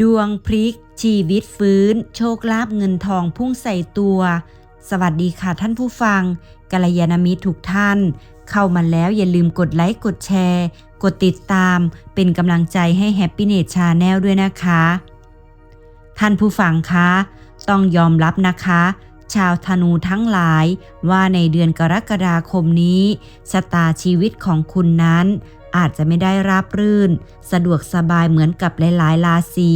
ดวงพลิก ชีวิตฟื้น โชคลาภเงินทองพุ่งใส่ตัว สวัสดีค่ะท่านผู้ฟังกัลยาณมิตรทุกท่าน เข้ามาแล้วอย่าลืมกดไลค์ กดแชร์ กดติดตาม เป็นกำลังใจให้ Happy n e t Channel ด้วยนะคะ ท่านผู้ฟังคะ ต้องยอมรับนะคะ ชาวธนูทั้งหลายว่าในเดือนกรกฎาคมนี้ชะตาชีวิตของคุณนั้น อาจจะไม่ได้ราบรื่น สะดวกสบายเหมือนกับหลายๆราศี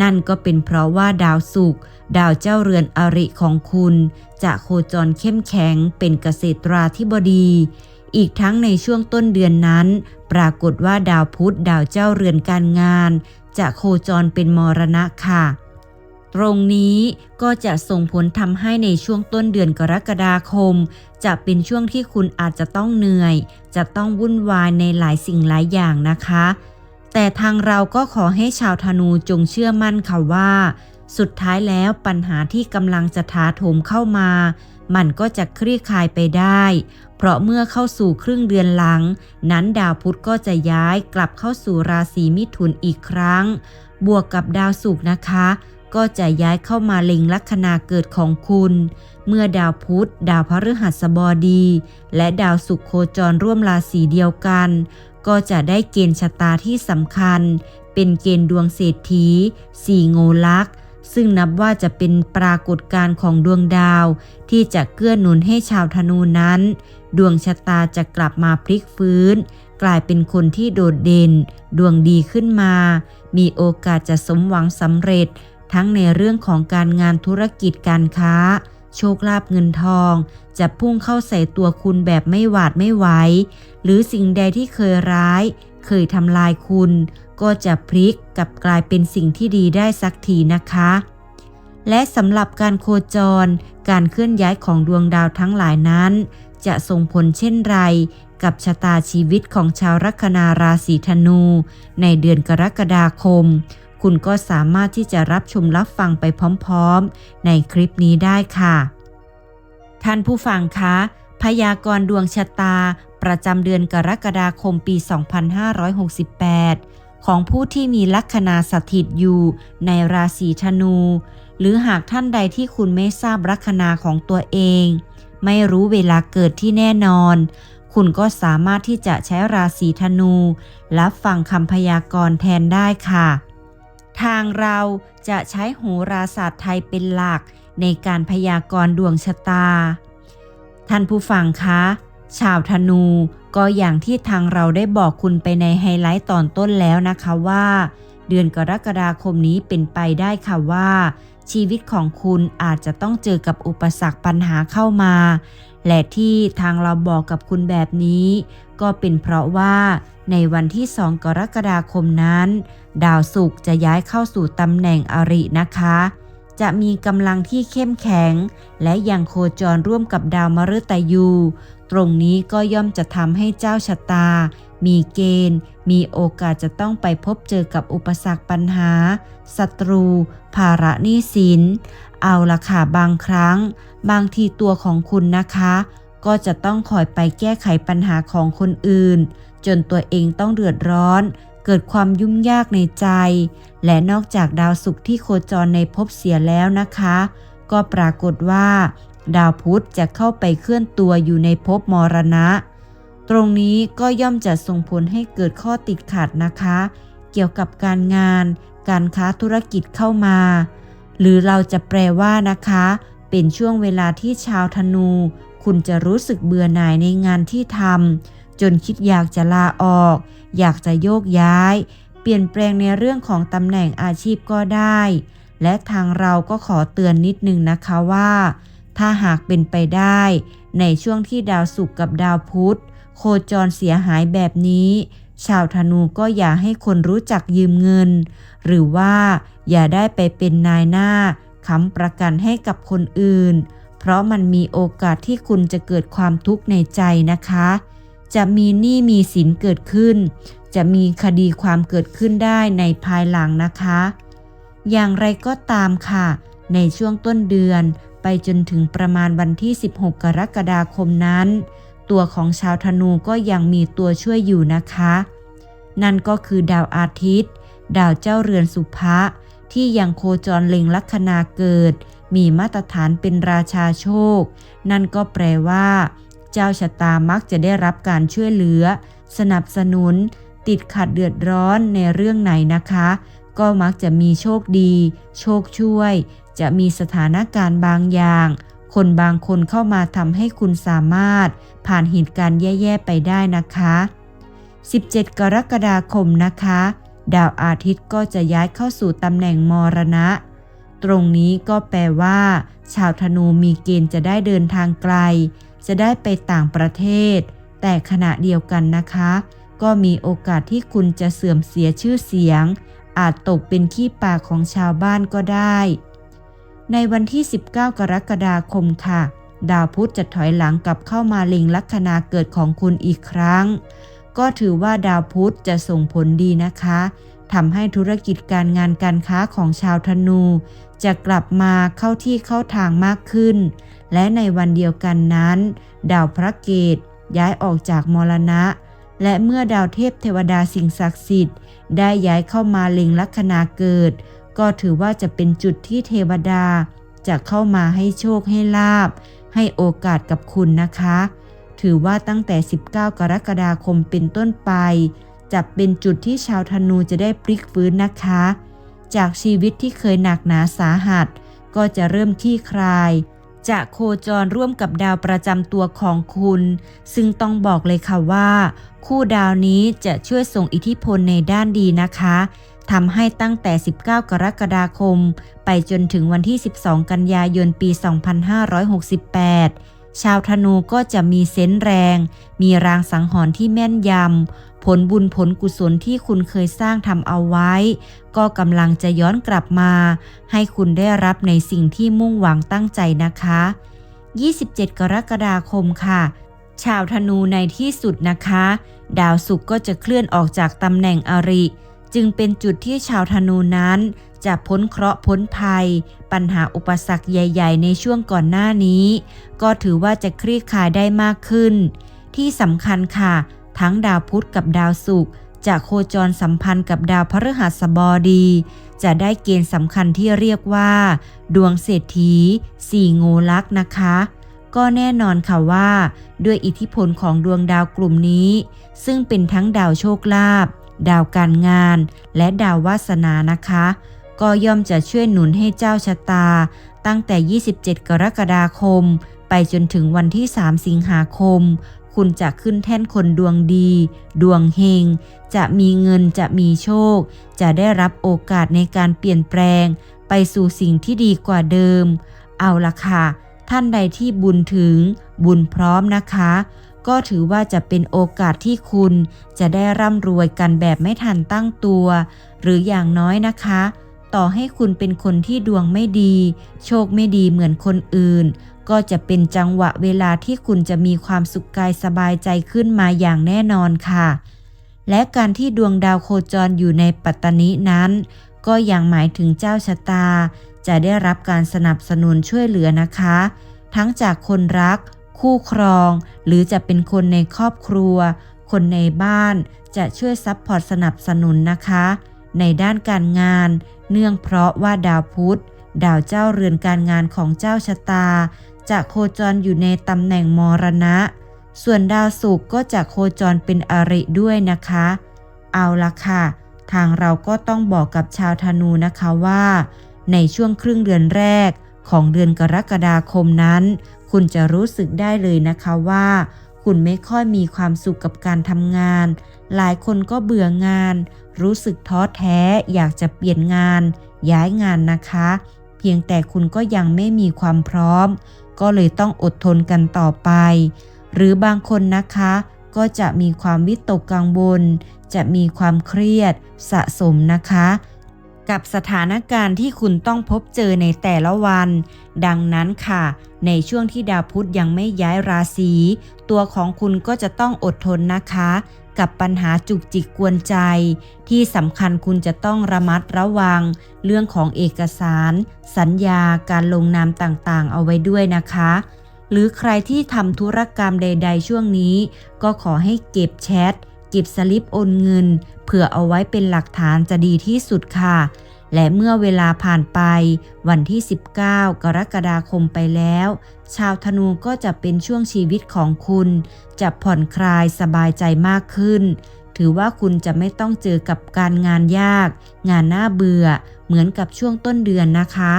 นั่นก็เป็นเพราะว่าดาวศุกร์ดาวเจ้าเรือนอริของคุณ จะโคจรเข้มแข็งเป็นเกษตราธิบดี อีกทั้งในช่วงต้นเดือนนั้น ปรากฏว่าดาวพุธดาวเจ้าเรือนการงาน จะโคจรเป็นมรณะค่ะ ตรงนี้ก็จะส่งผลทำให้ในช่วงต้นเดือนกรกฎาคม จะเป็นช่วงที่คุณอาจจะต้องเหนื่อย จะต้องวุ่นวายในหลายสิ่งหลายอย่างนะคะ แต่ทางเราก็ขอให้ชาวธนูจงเชื่อมั่นค่ะว่า สุดท้ายแล้วปัญหาที่กำลังจะถาโถมเข้ามา มันก็จะคลี่คลายไปได้ เพราะเมื่อเข้าสู่ครึ่งเดือนหลัง นั้นดาวพุธก็จะย้ายกลับเข้าสู่ราศีมิถุนอีกครั้ง บวกกับดาวศุกร์นะคะ ก็จะย้ายเข้ามาเล็งลัคนาเกิดของคุณ เมื่อดาวพุธ ดาวพฤหัสบดี และดาวศุกร์โคจรร่วมราศีเดียวกัน ก็จะได้เกณฑ์ชะตาที่สำคัญ เป็นเกณฑ์ดวงเศรษฐีสี่โงลักษ์ซึ่งนับว่าจะเป็นปรากฏการณ์ของดวงดาว ที่จะเกื้อหนุนให้ชาวธนูนั้น ดวงชะตาจะกลับมาพลิกฟื้น กลายเป็นคนที่โดดเด่น ดวงดีขึ้นมา มีโอกาสจะสมหวังสำเร็จ ทั้งในเรื่องของการงานธุรกิจการค้า โชคลาภเงินทอง จะพุ่งเข้าใส่ตัวคุณแบบไม่หวาดไม่ไหวหรือสิ่งใดที่เคยร้าย เคยทำลายคุณ ก็จะพลิกกลับกลายเป็นสิ่งที่ดีได้สักทีนะคะ และสำหรับการโคจร การเคลื่อนย้ายของดวงดาวทั้งหลายนั้น จะส่งผลเช่นไรกับชะตาชีวิตของชาวลัคนาราศีธนู ในเดือนกรกฎาคม คุณก็สามารถที่จะรับชมรับฟังไปพร้อมๆ ในคลิปนี้ได้ค่ะ ท่านผู้ฟังคะ พยากรณ์ดวงชะตา ประจำเดือนกรกฎาคมปี 2568 ของผู้ที่มีลัคนาสถิตอยู่ในราศีธนู หรือหากท่านใดที่คุณไม่ทราบลัคนาของตัวเอง ไม่รู้เวลาเกิดที่แน่นอนคุณก็สามารถที่จะใช้ราศีธนู รับฟังคำพยากรณ์แทนได้ค่ะ ทางเราจะใช้โหราศาสตร์ไทยเป็นหลักในการพยากรณ์ดวงชะตา ท่านผู้ฟังคะ ชาวธนูก็อย่างที่ทางเราได้บอกคุณไปในไฮไลท์ตอนต้นแล้วนะคะว่า เดือนกรกฎาคมนี้เป็นไปได้ค่ะว่า ชีวิตของคุณอาจจะต้องเจอกับอุปสรรคปัญหาเข้ามา และที่ทางเราบอกกับคุณแบบนี้ ก็เป็นเพราะว่าในวันที่ 2 กรกฎาคมนั้น ดาวศุกร์จะย้ายเข้าสู่ตำแหน่งอรินะคะ จะมีกำลังที่เข้มแข็ง และยังโคจรร่วมกับดาวมฤตยู ตรงนี้ก็ย่อมจะทำให้เจ้าชะตา มีเกณฑ์ มีโอกาสจะต้องไปพบเจอกับอุปสรรคปัญหา ศัตรู ภาระหนี้สิน เอาละค่ะบางครั้ง บางทีตัวของคุณนะคะ ก็จะต้องคอยไปแก้ไขปัญหาของคนอื่น จนตัวเองต้องเดือดร้อน เกิดความยุ่งยากในใจ และนอกจากดาวศุกร์ที่โคจรในภพเสียแล้วนะคะ ก็ปรากฏว่า ดาวพุธจะเข้าไปเคลื่อนตัวอยู่ในภพมรณะ ตรงนี้ก็ย่อมจะส่งผลให้เกิดข้อติดขัดนะคะ เกี่ยวกับการงาน การค้าธุรกิจเข้ามา หรือเราจะแปลว่านะคะ เป็นช่วงเวลาที่ชาวธนู คุณจะรู้สึกเบื่อหน่ายในงานที่ทำจนคิดอยากจะลาออก อยากจะโยกย้าย เปลี่ยนแปลงในเรื่องของตำแหน่งอาชีพก็ได้ และทางเราก็ขอเตือนนิดนึงนะคะว่า ถ้าหากเป็นไปได้ ในช่วงที่ดาวศุกร์กับดาวพุธ โคจรเสียหายแบบนี้ ชาวธนูก็อย่าให้คนรู้จักยืมเงิน หรือว่าอย่าได้ไปเป็นนายหน้าค้ำประกันให้กับคนอื่น เพราะมันมีโอกาสที่คุณจะเกิดความทุกข์ในใจนะคะ จะมีหนี้มีสินเกิดขึ้น จะมีคดีความเกิดขึ้นได้ในภายหลังนะคะ อย่างไรก็ตามค่ะ ในช่วงต้นเดือนไปจนถึงประมาณวันที่ 16 กรกฎาคมนั้น ตัวของชาวธนูก็ยังมีตัวช่วยอยู่นะคะ นั่นก็คือดาวอาทิตย์ ดาวเจ้าเรือนสุภะที่ยังโคจรเล็งลัคนาเกิด มีมาตรฐานเป็นราชาโชค นั่นก็แปลว่า เจ้าชะตามักจะได้รับการช่วยเหลือ สนับสนุน ติดขัดเดือดร้อนในเรื่องไหนนะคะ ก็มักจะมีโชคดี โชคช่วย จะมีสถานการณ์บางอย่าง คนบางคนเข้ามาทำให้คุณสามารถ ผ่านเหตุการณ์แย่ๆไปได้นะคะ 17 กรกฎาคมนะคะ ดาวอาทิตย์ก็จะย้ายเข้าสู่ตำแหน่งมรณะ ตรงนี้ก็แปลว่า ชาวธนูมีเกณฑ์จะได้เดินทางไกล จะได้ไปต่างประเทศ แต่ขณะเดียวกันนะคะ ก็มีโอกาสที่คุณจะเสื่อมเสียชื่อเสียง อาจตกเป็นขี้ปากของชาวบ้านก็ได้ ในวันที่ 19 กรกฎาคมค่ะ ดาวพุธจะถอยหลังกลับเข้ามาเล็งลัคนาเกิดของคุณอีกครั้ง ก็ถือว่าดาวพุธจะส่งผลดีนะคะ ทำให้ธุรกิจการงานการค้าของชาวธนู จะกลับมาเข้าที่เข้าทางมากขึ้น และในวันเดียวกันนั้น ดาวพระเกตย้ายออกจากมรณะ และเมื่อดาวเทพเทวดาสิ่งศักดิ์สิทธิ์ ได้ย้ายเข้ามาเล็งลัคนาเกิด ก็ถือว่าจะเป็นจุดที่เทวดา จะเข้ามาให้โชคให้ลาบ ให้โอกาสกับคุณนะคะ ถือว่าตั้งแต่ 19 กรกฎาคมเป็นต้นไป จะเป็นจุดที่ชาวธนูจะได้พลิกฟื้นนะคะ จากชีวิตที่เคยหนักหนาสาหัส ก็จะเริ่มคลี่คลาย จะโคจรร่วมกับดาวประจำตัวของคุณ ซึ่งต้องบอกเลยค่ะว่า คู่ดาวนี้จะช่วยส่งอิทธิพลในด้านดีนะคะทำให้ตั้งแต่ 19 กรกฎาคม ไปจนถึงวันที่ 12 กันยายน ปี 2568 ชาวธนูก็จะมีเซนส์แรง มีรางสังหรณ์ที่แม่นยำ ผลบุญผลกุศลที่คุณเคยสร้างทำเอาไว้ ก็กำลังจะย้อนกลับมา ให้คุณได้รับในสิ่งที่มุ่งหวังตั้งใจนะคะ 27 กรกฎาคมค่ะ ชาวธนูในที่สุดนะคะ ดาวศุกร์ก็จะเคลื่อนออกจากตำแหน่งอริ จึงเป็นจุดที่ชาวธนูนั้น จะพ้นเคราะห์พ้นภัย ปัญหาอุปสรรคใหญ่ ๆ ในช่วงก่อนหน้านี้ ก็ถือว่าจะคลี่คลายได้มากขึ้น ที่สำคัญค่ะ ทั้งดาวพุธกับดาวศุกร์จะโคจรสัมพันธ์กับดาวพฤหัสบดี จะได้เกณฑ์สำคัญที่เรียกว่า ดวงเศรษฐีสี่งูลักษณ์นะคะ ก็แน่นอนค่ะว่า ด้วยอิทธิพลของดวงดาวกลุ่มนี้ ซึ่งเป็นทั้งดาวโชคลาภดาวการงาน และดาววาสนานะคะ ก็ย่อมจะช่วยหนุนให้เจ้าชะตา ตั้งแต่ 27 กรกฎาคม ไปจนถึงวันที่ 3 สิงหาคม คุณจะขึ้นแท่นคนดวงดี ดวงเฮง จะมีเงินจะมีโชค จะได้รับโอกาสในการเปลี่ยนแปลง ไปสู่สิ่งที่ดีกว่าเดิม เอาละค่ะ ท่านใดที่บุญถึง บุญพร้อมนะคะ ก็ถือว่าจะเป็นโอกาสที่คุณจะได้ร่ำรวยกันแบบไม่ทันตั้งตัว หรืออย่างน้อยนะคะ ต่อให้คุณเป็นคนที่ดวงไม่ดี โชคไม่ดีเหมือนคนอื่น ก็จะเป็นจังหวะเวลาที่คุณจะมีความสุขกายสบายใจขึ้นมาอย่างแน่นอนค่ะ และการที่ดวงดาวโคจรอยู่ในปัตตนินั้น ก็ยังหมายถึงเจ้าชะตา จะได้รับการสนับสนุนช่วยเหลือนะคะ ทั้งจากคนรัก คู่ครอง หรือจะเป็นคนในครอบครัว คนในบ้านจะช่วยซัพพอร์ตสนับสนุนนะคะ ในด้านการงาน เนื่องเพราะว่าดาวพุธ ดาวเจ้าเรือนการงานของเจ้าชะตา จะโคจรอยู่ในตำแหน่งมรณะ ส่วนดาวศุกร์ก็จะโคจรเป็นอริด้วยนะคะ เอาละค่ะ ทางเราก็ต้องบอกกับชาวธนูนะคะว่า ในช่วงครึ่งเดือนแรกของเดือนกรกฎาคมนั้น คุณจะรู้สึกได้เลยนะคะว่า คุณไม่ค่อยมีความสุขกับการทำงาน หลายคนก็เบื่องาน รู้สึกท้อแท้อยากจะเปลี่ยนงาน ย้ายงานนะคะ เพียงแต่คุณก็ยังไม่มีความพร้อม ก็เลยต้องอดทนกันต่อไป หรือบางคนนะคะ ก็จะมีความวิตกกังวลจะมีความเครียดสะสมนะคะ กับสถานการณ์ที่คุณต้องพบเจอในแต่ละวัน ดังนั้นค่ะ ในช่วงที่ดาวพุธยังไม่ย้ายราศีตัวของคุณก็จะต้องอดทนนะคะ กับปัญหาจุกจิกกวนใจ ที่สำคัญคุณจะต้องระมัดระวัง เรื่องของเอกสาร สัญญาการลงนามต่างๆ เอาไว้ด้วยนะคะ หรือใครที่ทำธุรกรรมใด ๆ ช่วงนี้ ก็ขอให้เก็บแชทเก็บสลิปโอนเงิน เผื่อเอาไว้เป็นหลักฐานจะดีที่สุดค่ะ และเมื่อเวลาผ่านไป วันที่ 19 กรกฎาคมไปแล้ว ชาวธนูก็จะเป็นช่วงชีวิตของคุณ จะผ่อนคลายสบายใจมากขึ้น ถือว่าคุณจะไม่ต้องเจอกับการงานยาก งานน่าเบื่อ เหมือนกับช่วงต้นเดือนนะคะ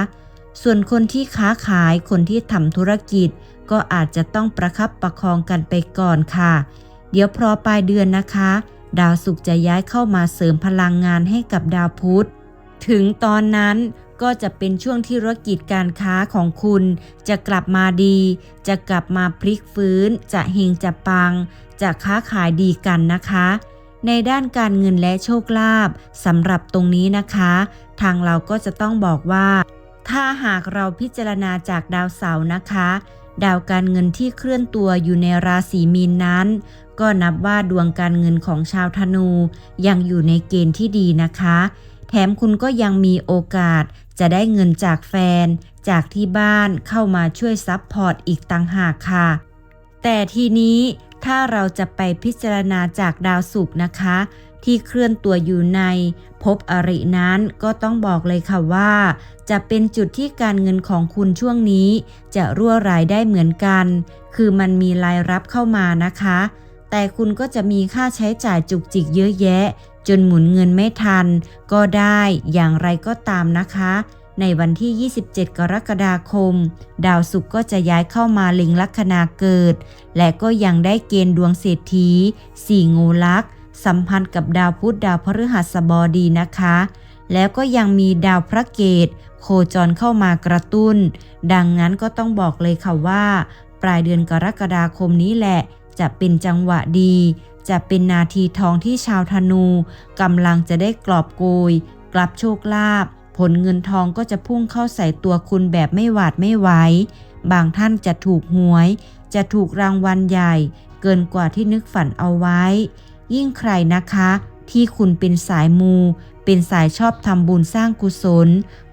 ส่วนคนที่ค้าขายคนที่ทำธุรกิจ ก็อาจจะต้องประคับประคองกันไปก่อนค่ะ เดี๋ยวพอปลายเดือนนะคะ ดาวศุกร์จะย้ายเข้ามาเสริมพลังงานให้กับดาวพุธ ถึงตอนนั้นก็จะเป็นช่วงที่ธุรกิจการค้าของคุณ จะกลับมาดี จะกลับมาพลิกฟื้น จะเฮงจะปัง จะค้าขายดีกันนะคะ ในด้านการเงินและโชคลาภสำหรับตรงนี้นะคะ ทางเราก็จะต้องบอกว่า ถ้าหากเราพิจารณาจากดาวเสาร์นะคะ ดาวการเงินที่เคลื่อนตัวอยู่ในราศีมีนนั้น ก็นับว่าดวงการเงินของชาวธนูยังอยู่ในเกณฑ์ที่ดีนะคะ แถมคุณก็ยังมีโอกาสจะได้เงินจากแฟน จากที่บ้านเข้ามาช่วยซับพอร์ตอีกต่างหากค่ะ แต่ทีนี้ถ้าเราจะไปพิจารณาจากดาวศุกร์นะคะ ที่เคลื่อนตัวอยู่ในภพอรินั้นก็ต้องบอกเลยค่ะว่า จะเป็นจุดที่การเงินของคุณช่วงนี้ จะรั่วไหลได้เหมือนกัน คือมันมีรายรับเข้ามานะคะ แต่คุณก็จะมีค่าใช้จ่ายจุกจิกเยอะแยะ จนหมุนเงินไม่ทัน ก็ได้อย่างไรก็ตามนะคะ ในวันที่ 27 กรกฎาคม ดาวศุกร์ก็จะย้ายเข้ามาเล็งลัคนาเกิด และก็ยังได้เกณฑ์ดวงเศรษฐีสี่งูลักษสัมพันธ์กับดาวพุธดาวพฤหัสบดีนะคะ แล้วก็ยังมีดาวพระเกต โคจรเข้ามากระตุ้น ดังนั้นก็ต้องบอกเลยค่ะว่า ปลายเดือนกรกฎาคมนี้แหละ จะเป็นจังหวะดี จะเป็นนาทีทองที่ชาวธนูกำลังจะได้กรอบโกย กลับโชคลาภผลเงินทองก็จะพุ่งเข้าใส่ตัวคุณแบบไม่หวาดไม่ไหว บางท่านจะถูกหวย จะถูกรางวัลใหญ่ เกินกว่าที่นึกฝันเอาไว้ ยิ่งใครนะคะ ที่คุณเป็นสายมู เป็นสายชอบทำบุญสร้างกุศล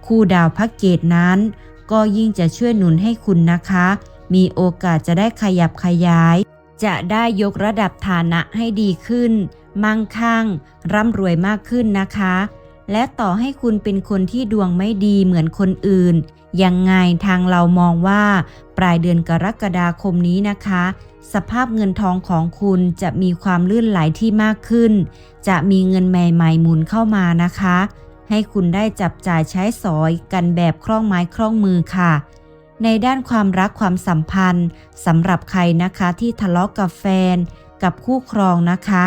คู่ดาวพระเกตนั้น ก็ยิ่งจะช่วยหนุนให้คุณนะคะ มีโอกาสจะได้ขยับขยาย จะได้ยกระดับฐานะให้ดีขึ้น มั่งคั่ง ร่ำรวยมากขึ้นนะคะ และต่อให้คุณเป็นคนที่ดวงไม่ดีเหมือนคนอื่น ยังไงทางเรามองว่า ปลายเดือนกรกฎาคมนี้นะคะ สภาพเงินทองของคุณจะมีความลื่นไหลที่มากขึ้น จะมีเงินใหม่ๆหมุนเข้ามานะคะ ให้คุณได้จับจ่ายใช้สอยกันแบบคล่องไม้คล่องมือค่ะ ในด้านความรักความสัมพันธ์สำหรับใครนะคะที่ทะเลาะกับแฟน กับคู่ครองนะคะ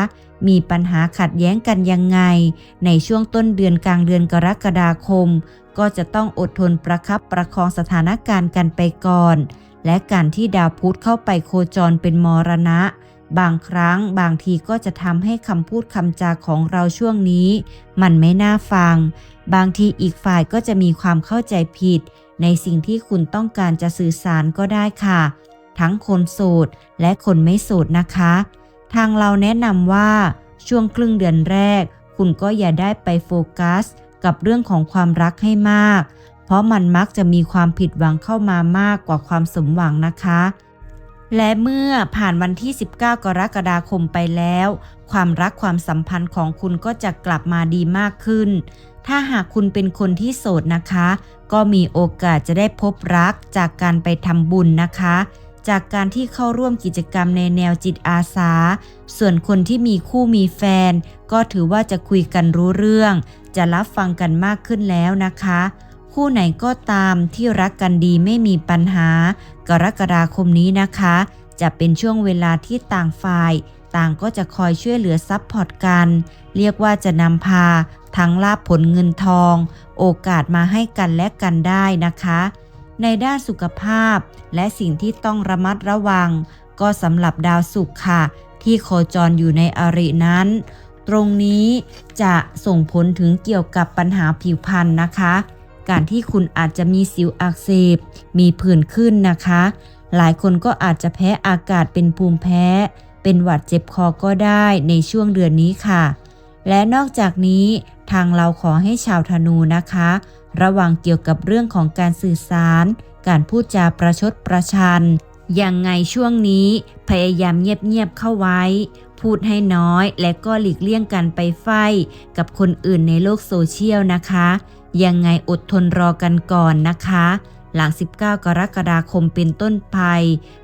มีปัญหาขัดแย้งกันยังไง ในช่วงต้นเดือนกลางเดือนกรกฎาคม ก็จะต้องอดทนประคับประคองสถานการณ์กันไปก่อน และการที่ดาวพุธเข้าไปโคจรเป็นมรณะ บางครั้งบางทีก็จะทำให้คำพูดคำจาของเราช่วงนี้ มันไม่น่าฟัง บางทีอีกฝ่ายก็จะมีความเข้าใจผิด ในสิ่งที่คุณต้องการจะสื่อสารก็ได้ค่ะ ทั้งคนโสดและคนไม่โสดนะคะ ทางเราแนะนำว่าช่วงครึ่งเดือนแรก คุณก็อย่าได้ไปโฟกัส กับเรื่องของความรักให้มาก เพราะมันมักจะมีความผิดหวังเข้ามามากกว่าความสมหวังนะคะและเมื่อผ่านวันที่ 19 กรกฎาคมไปแล้ว ความรักความสัมพันธ์ของคุณก็จะกลับมาดีมากขึ้น ถ้าหากคุณเป็นคนที่โสดนะคะ ก็มีโอกาสจะได้พบรักจากการไปทำบุญนะคะ จากการที่เข้าร่วมกิจกรรมในแนวจิตอาสา ส่วนคนที่มีคู่มีแฟน ก็ถือว่าจะคุยกันรู้เรื่อง จะรับฟังกันมากขึ้นแล้วนะคะ คู่ไหนก็ตามที่รักกันดีไม่มีปัญหา กรกฎาคมนี้นะคะ จะเป็นช่วงเวลาที่ต่างฝ่าย ต่างก็จะคอยช่วยเหลือซับพอร์ตกัน เรียกว่าจะนำพา ทั้งลาบผลเงินทอง โอกาสมาให้กันและกันได้นะคะ ในด้านสุขภาพ และสิ่งที่ต้องระมัดระวัง ก็สำหรับดาวศุกร์ค่ะ ที่โคจรอยู่ในอรินั้น ตรงนี้จะส่งผลถึงเกี่ยวกับปัญหาผิวพรรณนะคะ การที่คุณอาจจะมีสิวอักเสบ มีผื่นขึ้นนะคะ หลายคนก็อาจจะแพ้อากาศเป็นภูมิแพ้ เป็นหวัดเจ็บคอก็ได้ในช่วงเดือนนี้ค่ะ และนอกจากนี้ทางเราขอให้ชาวธนูนะคะ ระวังเกี่ยวกับเรื่องของการสื่อสาร การพูดจาประชดประชันยังไงช่วงนี้พยายามเงียบๆเข้าไว้พพูดให้น้อยและก็หลีกเลี่ยงการไปไฟกับคนอื่นในโลกโซเชียลนะคะ ยังไงอดทนรอกันก่อนนะคะ หลัง 19 กรกฎาคมเป็นต้นไป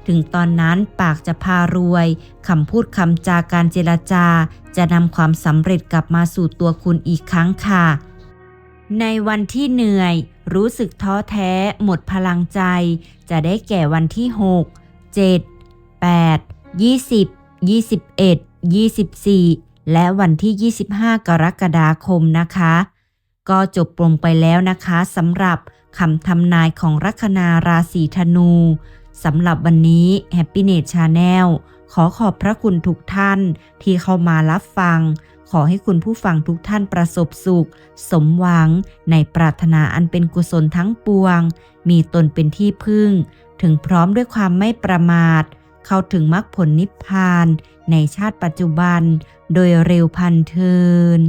ถึงตอนนั้นปากจะพารวยคำพูดคำจาการเจรจา จะนำความสำเร็จกลับมาสู่ตัวคุณอีกครั้งค่ะ ในวันที่เหนื่อย รู้สึกท้อแท้ หมดพลังใจ จะได้แก่วันที่ 6 7 8 20 21 24 และวันที่ 25 กรกฎาคมนะคะ ก็จบลงไปแล้วนะคะสำหรับ คำทำนายของลัคนาราศีธนูสำหรับวันนี้ Happiness Channel ขอขอบพระคุณทุกท่านที่เข้ามารับฟัง ขอให้คุณผู้ฟังทุกท่านประสบสุข สมหวังในปรารถนาอันเป็นกุศลทั้งปวง มีตนเป็นที่พึ่ง ถึงพร้อมด้วยความไม่ประมาท เข้าถึงมรรคผลนิพพาน ในชาติปัจจุบัน โดยเร็วพันเทิน